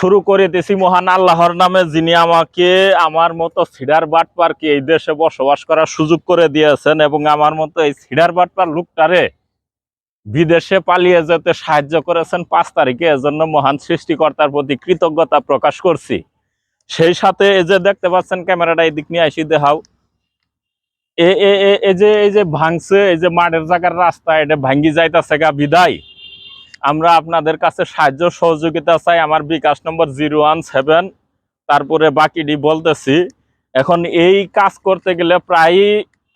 শুরু করে দিয়েছি মহান আল্লাহর নামে, যিনি আমাকে আমার মতো সিডার বাটপারকে এই দেশে বসবাস করার সুযোগ করে দিয়েছেন এবং আমার মতো এই সিডার বাটপার লোকটারে বিদেশে পালিয়ে যেতে সাহায্য করেছেন পাঁচ তারিখে, এজন্য মহান সৃষ্টিকর্তার প্রতি কৃতজ্ঞতা প্রকাশ করছি। সেই সাথে এই যে দেখতে পাচ্ছেন ক্যামেরাটা, এই দিক নিয়ে আসি, দেখাও। এ এ, এ- এই যে এই যে ভাঙছে, এই যে মাঠের জায়গার রাস্তা, এটা ভাঙ্গি যাইতাছে গা, বিদায়। আমরা আপনাদের কাছে সাহায্য সহযোগিতা চাই। আমার বিকাশ নম্বর জিরো ওয়ান সেভেন। তারপরে বাকিটি বলতেছি, এখন এই কাজ করতে গেলে প্রায়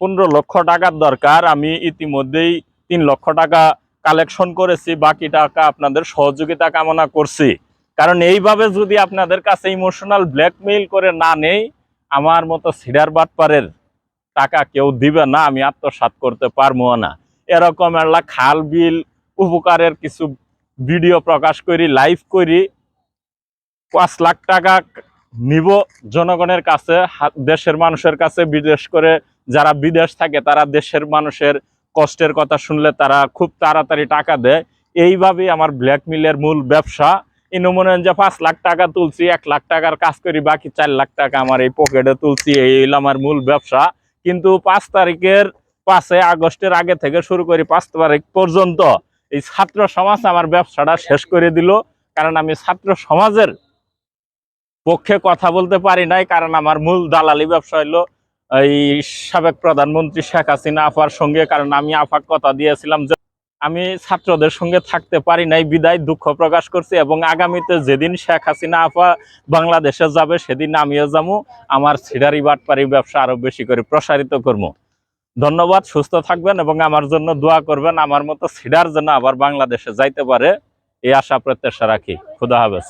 পনেরো লক্ষ টাকার দরকার। আমি ইতিমধ্যেই তিন লক্ষ টাকা কালেকশন করেছি, বাকি টাকা আপনাদের সহযোগিতা কামনা করছি। কারণ এইভাবে যদি আপনাদের কাছে ইমোশনাল ব্ল্যাকমেইল করে না নেই, আমার মতো সিডার বাটপারের টাকা কেউ দিবে না, আমি আত্মসাৎ করতে পারব না। এরকম একটা খাল বিল উপকারের কিছু ভিডিও প্রকাশ করি লাইভ করি। পাঁচ লাখ টাকা নিব জনগণের কাছে দেশের মানুষের কাছে, বিদেশ করে যারা বিদেশ থাকে, তারা দেশের মানুষের কষ্টের কথা শুনলে তারা খুব তাড়াতাড়ি টাকা দেয়। এইভাবেই আমার ব্ল্যাকমেলের মূল ব্যবসা। ইনো মনে হয় যে পাঁচ লাখ টাকা তুলছি, এক লাখ টাকার কাজ করি, বাকি চার লাখ টাকা আমার এই পকেটে তুলছি, এই আমার মূল ব্যবসা। কিন্তু পাঁচ তারিখের পাঁচে আগস্টের আগে থেকে শুরু করি, পাঁচ তারিখ পর্যন্ত। এই ছাত্র সমাজ আমার ব্যবসাটা শেষ করে দিল, কারণ আমি ছাত্র সমাজের পক্ষে কথা বলতে পারি নাই, কারণ আমার মূল দালালি ব্যবসা হলো এই সাবেক প্রধানমন্ত্রী শেখ হাসিনা আফার সঙ্গে, কারণ আমি আফাক কথা দিয়েছিলাম যে আমি ছাত্রদের সঙ্গে থাকতে পারি নাই, বিদায় দুঃখ প্রকাশ করছি এবং আগামীতে যেদিন শেখ হাসিনা আফা বাংলাদেশে যাবে, সেদিন আমিও যাব, আমার সিডারি বাটপারি ব্যবসা আরও বেশি করে প্রসারিত করব। ধন্যবাদ, সুস্থ থাকবেন এবং আমার জন্য দোয়া করবেন। আমার মতো সিডার জন্য আবার বাংলাদেশে যাইতে পারে, এই আশা প্রত্যাশা রাখি। খুদা হাফেজ।